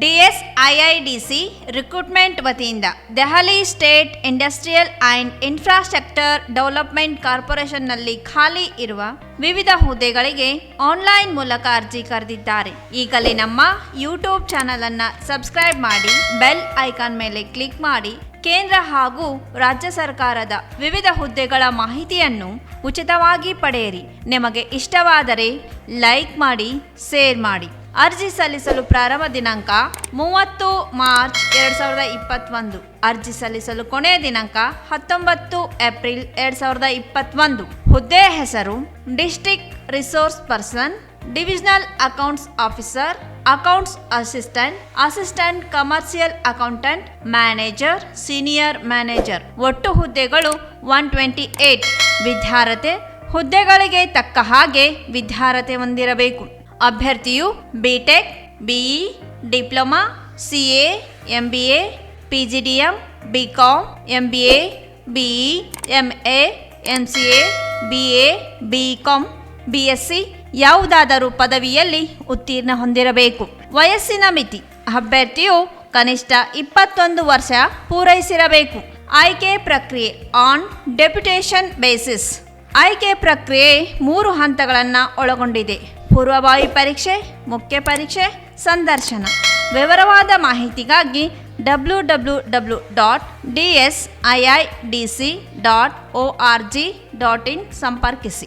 ಡಿಎಸ್ಐಐಡಿಸಿ recruitment ವತಿಯಿಂದ Delhi state industrial and infrastructure development ಕಾರ್ಪೊರೇಷನ್ನಲ್ಲಿ ಖಾಲಿ ಇರುವ ವಿವಿಧ ಹುದ್ದೆಗಳಿಗೆ ಆನ್ಲೈನ್ ಮೂಲಕ ಅರ್ಜಿ ಕರೆದಿದ್ದಾರೆ. ಈಗಲೇ ನಮ್ಮ ಯೂಟ್ಯೂಬ್ ಚಾನಲನ್ನು ಸಬ್ಸ್ಕ್ರೈಬ್ ಮಾಡಿ, ಬೆಲ್ ಐಕಾನ್ ಮೇಲೆ ಕ್ಲಿಕ್ ಮಾಡಿ, ಕೇಂದ್ರ ಹಾಗೂ ರಾಜ್ಯ ಸರ್ಕಾರದ ವಿವಿಧ ಹುದ್ದೆಗಳ ಮಾಹಿತಿಯನ್ನು ಉಚಿತವಾಗಿ ಪಡೆಯಿರಿ. ನಿಮಗೆ ಇಷ್ಟವಾದರೆ ಲೈಕ್ ಮಾಡಿ, ಶೇರ್ ಮಾಡಿ. ಅರ್ಜಿ ಸಲ್ಲಿಸಲು ಪ್ರಾರಂಭ ದಿನಾಂಕ ಮೂವತ್ತು ಮಾರ್ಚ್ ಎರಡು ಸಾವಿರದ ಇಪ್ಪತ್ತೊಂದು. ಅರ್ಜಿ ಸಲ್ಲಿಸಲು ಕೊನೆಯ ದಿನಾಂಕ ಹತ್ತೊಂಬತ್ತು ಏಪ್ರಿಲ್ ಎರಡು ಸಾವಿರದ ಇಪ್ಪತ್ತೊಂದು. ಹುದ್ದೆಯ ಹೆಸರು district resource person divisional accounts officer, accounts assistant assistant commercial accountant, manager, senior manager. ಒಟ್ಟು ಹುದ್ದೆಗಳು ಒನ್ ಟ್ವೆಂಟಿ ಏಟ್. ವಿದ್ಯಾರ್ಹತೆ ಹುದ್ದೆಗಳಿಗೆ ತಕ್ಕ ಹಾಗೆ ವಿದ್ಯಾರ್ಹತೆ ಹೊಂದಿರಬೇಕು. ಅಭ್ಯರ್ಥಿಯು BTech BE diploma C A M B A P G D M B com M B A BE M A M C A B A B com B S C ಯಾವುದಾದರೂ ಪದವಿಯಲ್ಲಿ ಉತ್ತೀರ್ಣ ಹೊಂದಿರಬೇಕು. ವಯಸ್ಸಿನ ಮಿತಿ. ಅಭ್ಯರ್ಥಿಯು ಕನಿಷ್ಠ ಇಪ್ಪತ್ತೊಂದು ವರ್ಷ ಪೂರೈಸಿರಬೇಕು. ಆಯ್ಕೆ ಪ್ರಕ್ರಿಯೆ ಆನ್ ಡೆಪ್ಯುಟೇಷನ್ ಬೇಸಿಸ್ ಆಯ್ಕೆ ಪ್ರಕ್ರಿಯೆ ಮೂರು ಹಂತಗಳನ್ನು ಒಳಗೊಂಡಿದೆ. ಪೂರ್ವಭಾವಿ ಪರೀಕ್ಷೆ, ಮುಖ್ಯ ಪರೀಕ್ಷೆ, ಸಂದರ್ಶನ. ವಿವರವಾದ ಮಾಹಿತಿಗಾಗಿ W W W dot D S I I D C dot O R G dot in ಸಂಪರ್ಕಿಸಿ.